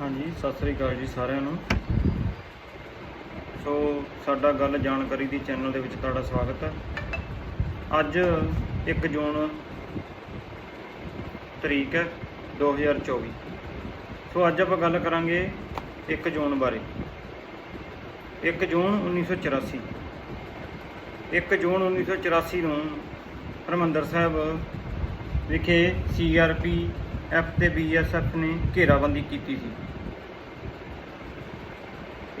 ਹਾਂਜੀ, ਸਤਿ ਸ੍ਰੀ ਅਕਾਲ ਜੀ ਸਾਰਿਆਂ ਨੂੰ। ਸੋ, ਸਾਡਾ ਗੱਲ ਜਾਣਕਾਰੀ ਦੀ ਚੈਨਲ ਦੇ ਵਿੱਚ ਤੁਹਾਡਾ ਸਵਾਗਤ ਹੈ। ਅੱਜ 1 ਜੂਨ ਤਰੀਕ ਹੈ 2024 ਸੋ, ਅੱਜ ਆਪਾਂ ਗੱਲ ਕਰਾਂਗੇ 1 ਜੂਨ ਬਾਰੇ। 1 ਜੂਨ 1984 1 ਜੂਨ 1984 ਨੂੰ ਹਰਮੰਦਰ ਸਾਹਿਬ ਵਿਖੇ ਸੀਆਰਪੀ ਐਫ ਤੇ ਬੀਐਸਐਫ ਨੇ ਘੇਰਾਬੰਦੀ ਕੀਤੀ ਸੀ।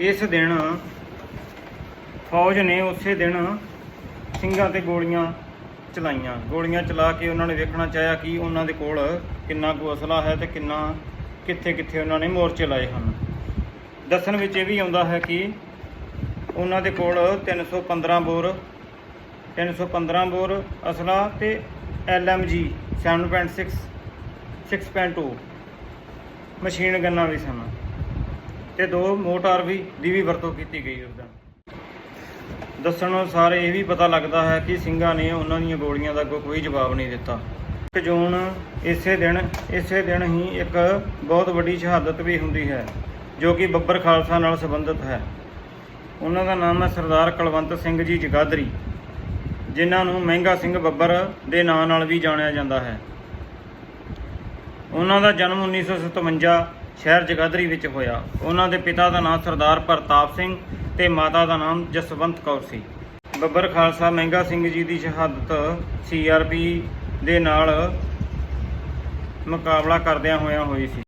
ਇਸ ਦਿਨ ਫੌਜ ਨੇ ਉਸੇ ਦਿਨ ਸਿੰਘਾਂ ਤੇ ਗੋਲੀਆਂ ਚਲਾਈਆਂ। ਗੋਲੀਆਂ ਚਲਾ ਕੇ ਉਹਨਾਂ ਨੇ ਵੇਖਣਾ ਚਾਹਿਆ ਕਿ ਉਹਨਾਂ ਦੇ ਕੋਲ ਕਿੰਨਾ ਕੁ ਅਸਲਾ ਹੈ ਤੇ ਕਿੰਨਾ ਕਿੱਥੇ ਕਿੱਥੇ ਉਹਨਾਂ ਨੇ ਮੋਰਚੇ ਲਾਏ ਹਨ। ਦੱਸਣ ਵਿੱਚ ਇਹ ਵੀ ਆਉਂਦਾ ਹੈ ਕਿ ਉਹਨਾਂ ਦੇ ਕੋਲ 315 ਬੋਰ 315 ਬੋਰ ਅਸਲਾ ਤੇ LMG 7.6 6.2 ਮਸ਼ੀਨ ਗੰਨਾਂ ਵੀ ਸਨ। ਤੇ ਦੋ ਮੋਟਰ ਵੀ, ਦੀ ਵੀ ਵਰਤੋਂ ਕੀਤੀ ਗਈ ਉਸ ਦਿਨ। ਦੱਸਣ ਅਨੁਸਾਰ ਇਹ ਵੀ ਪਤਾ ਲੱਗਦਾ ਹੈ ਕਿ ਸਿੰਘਾਂ ਨੇ ਉਹਨਾਂ ਦੀਆਂ ਗੋਲੀਆਂ ਦਾ ਕੋਈ ਜਵਾਬ ਨਹੀਂ ਦਿੱਤਾ। 1 ਜੂਨ ਇਸੇ ਦਿਨ ਇਸੇ ਦਿਨ ਹੀ ਇੱਕ ਬਹੁਤ ਵੱਡੀ ਸ਼ਹਾਦਤ ਵੀ ਹੁੰਦੀ ਹੈ, ਜੋ ਕਿ ਬੱਬਰ ਖਾਲਸਾ ਨਾਲ ਸੰਬੰਧਿਤ ਹੈ। ਉਹਨਾਂ ਦਾ ਨਾਮ ਹੈ ਸਰਦਾਰ ਕੁਲਵੰਤ ਸਿੰਘ ਜੀ ਜਗਾਦਰੀ ਜਿਨ੍ਹਾਂ ਨੂੰ ਮਹਿੰਗਾ ਸਿੰਘ ਬੱਬਰ ਦੇ ਨਾਂ ਨਾਲ ਵੀ ਜਾਣਿਆ ਜਾਂਦਾ ਹੈ। ਉਹਨਾਂ ਦਾ ਜਨਮ 1957 ਸ਼ਹਿਰ ਜਗਾਦਰੀ ਵਿੱਚ ਹੋਇਆ। ਉਹਨਾਂ ਦੇ ਪਿਤਾ ਦਾ ਨਾਮ ਸਰਦਾਰ ਪ੍ਰਤਾਪ ਸਿੰਘ ਤੇ ਮਾਤਾ ਦਾ ਨਾਮ ਜਸਵੰਤ ਕੌਰ ਸੀ। ਬੱਬਰ ਖਾਲਸਾ ਮਹਿੰਗਾ ਸਿੰਘ ਜੀ ਦੀ ਸ਼ਹਾਦਤ ਸੀਆਰਪੀ ਦੇ ਨਾਲ ਮੁਕਾਬਲਾ ਕਰਦਿਆਂ ਹੋਇਆਂ ਹੋਈ ਸੀ।